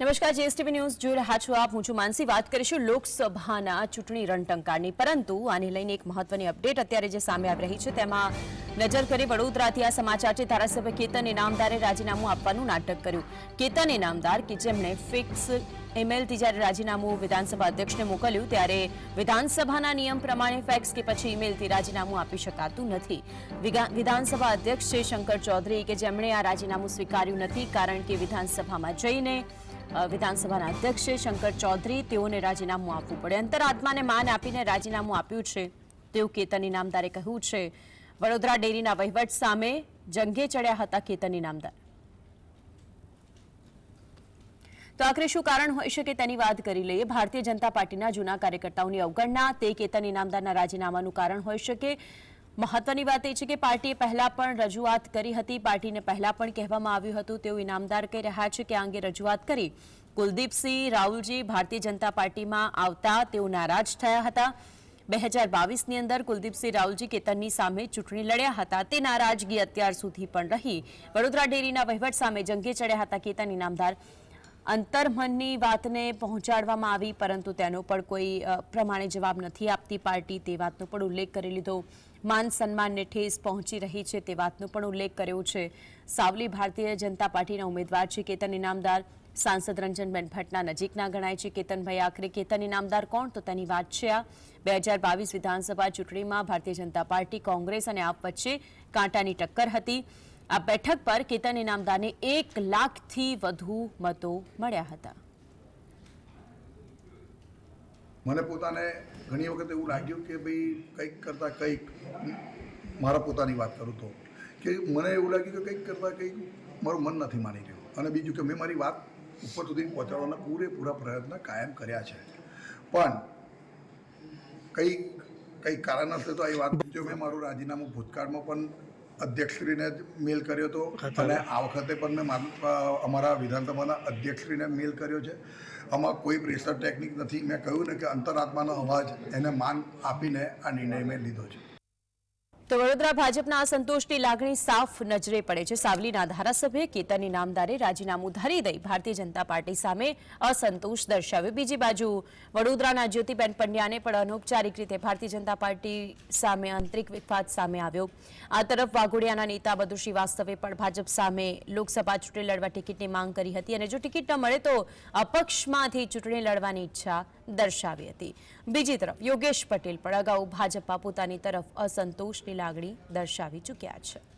નમસ્કાર, GSTV news જોઈ રહ્યા છો આપ. હું છું માનસી. વાત કરીશું લોકસભાના ચૂંટણી રણટંકારની. પરંતુ આને લઈને એક મહત્વની અપડેટ અત્યારે જે સામે આવી રહી છે, તેમાં નજર કરી વડોદરાથી આ સમાચાર છે. ધારાસભ્ય કેતન ઇનામદારે રાજીનામું આપવાનું નાટક કર્યું. કેતન ઇનામદાર કે જેમણે ફિક્સ ઈમેલથી જ્યારે રાજીનામું વિધાનસભા અધ્યક્ષને મોકલ્યું, ત્યારે વિધાનસભાના નિયમ પ્રમાણે ફેક્સ કે પછી ઈમેલથી રાજીનામું આપી શકાતું નથી. વિધાનસભા અધ્યક્ષ છે શંકર ચૌધરી કે જેમણે આ રાજીનામું સ્વીકાર્યું નથી, કારણ કે વિધાનસભામાં જઈને વિધાનસભાના અધ્યક્ષ શંકર ચૌધરી. તેઓને રાજીનામું આપવું પડે. અંતરાત્માને માન આપીને રાજીનામું આપ્યું છે. તેવું કેતન ઇનામદારે કહ્યું છે. વડોદરા ડેરીના વહીવટ સામે જંગે ચડ્યા હતા કેતન ઇનામદાર તો આખરે શું કારણ હોઈ શકે તેની વાત કરી લઈએ. ભારતીય જનતા પાર્ટીના જૂના કાર્યકર્તાઓની અવગણના. તે કેતન ઇનામદારના રાજીનામાનું કારણ હોઈ શકે. મહત્વની વાત એ છે કે પાર્ટીએ પહેલા પણ રજૂઆત કરી હતી. પાર્ટીને પહેલા પણ કહેવામાં આવ્યું હતું. તેવું ઇનામદાર કહી રહ્યા છે કે આ અંગે રજૂઆત કરી. કુલદીપસિંહ રાહુલજી ભારતીય જનતા પાર્ટીમાં આવતા તેઓ નારાજ થયા હતા. બે હજાર બાવીસની અંદર કુલદીપસિંહ રાહુલજી કેતનની સામે ચૂંટણી લડ્યા હતા. તે નારાજગી અત્યાર સુધી પણ રહી. વડોદરા ડેરીના વહીવટ સામે જંગે ચડ્યા હતા કેતન ઇનામદાર. અંતર્મનની વાતને પહોંચાડવામાં આવી, પરંતુ તેનો પણ કોઈ પ્રમાણે જવાબ નથી આપતી પાર્ટી. તે વાતનો પણ ઉલ્લેખ કરી લીધો. માન સન્માનને ઠેસ પહોંચી રહી છે તે વાતનો પણ ઉલ્લેખ કર્યો છે. સાવલી ભારતીય જનતા પાર્ટીના ઉમેદવાર છે કેતન ઇનામદાર સાંસદ રંજનબેન ભટ્ટના નજીકના ગણાય છે. કેતનભાઈ આખરે કેતન ઇનામદાર કોણ? તો તેની વાત છે આ. બે હજાર બાવીસ વિધાનસભા ચૂંટણીમાં ભારતીય જનતા પાર્ટી, કોંગ્રેસ અને આપ વચ્ચે કાંટાની ટક્કર હતી. આ બેઠક પર કેતન ઇનામદારને એક લાખથી વધુ મતો મળ્યા હતા. મને પોતાને ઘણી વખત એવું લાગ્યું કે ભાઈ કંઈક કરતાં કંઈક મારા પોતાની વાત કરું તો. કે મને એવું લાગ્યું કે કંઈક કરતાં કંઈક મારું મન નથી માની રહ્યું. અને બીજું કે મેં મારી વાત ઉપર સુધી પહોંચાડવાના પૂરેપૂરા પ્રયત્ન કાયમ કર્યા છે. પણ કંઈક કંઈક કારણસર તો એ વાત જો મેં મારું રાજીનામું ભૂતકાળમાં પણ અધ્યક્ષશ્રીને જ મેલ કર્યો હતો. અને આ વખતે પણ મેં મારું અમારા વિધાનસભાના અધ્યક્ષશ્રીને મેલ કર્યો છે. આમાં કોઈ પ્રેશર ટેકનિક નથી. મેં કહ્યું ને કે અંતરાત્માનો અવાજ એને માન આપીને આ નિર્ણય મેં લીધો છે. તો વડોદરા ભાજપના અસંતોષની લાગણી સાફ નજરે પડે છે. સાવલીના ધારાસભ્ય કેતનની નામદારે રાજીનામું ધરી દઈ ભારતીય જનતા પાર્ટી સામે અસંતોષ દર્શાવ્યો. બીજી બાજુ વડોદરાના જ્યોતિબેન પંડ્યાને પણ અનૌપચારિક રીતે ભારતીય જનતા પાર્ટી સામે આંતરિક વિવાદ સામે આવ્યો. આ તરફ વાઘોડિયાના નેતા બધુ શ્રીવાસ્તવે પણ ભાજપ સામે લોકસભા ચૂંટણી લડવા ટિકિટની માંગ કરી હતી અને જો ટિકિટ ન મળે તો અપક્ષમાંથી ચૂંટણી લડવાની ઈચ્છા દર્શાવી હતી. બીજી તરફ, યોગેશ પટેલ પણ અગાઉ ભાજપમાં પોતાની તરફ અસંતોષની લાગણી દર્શાવી ચૂક્યા છે.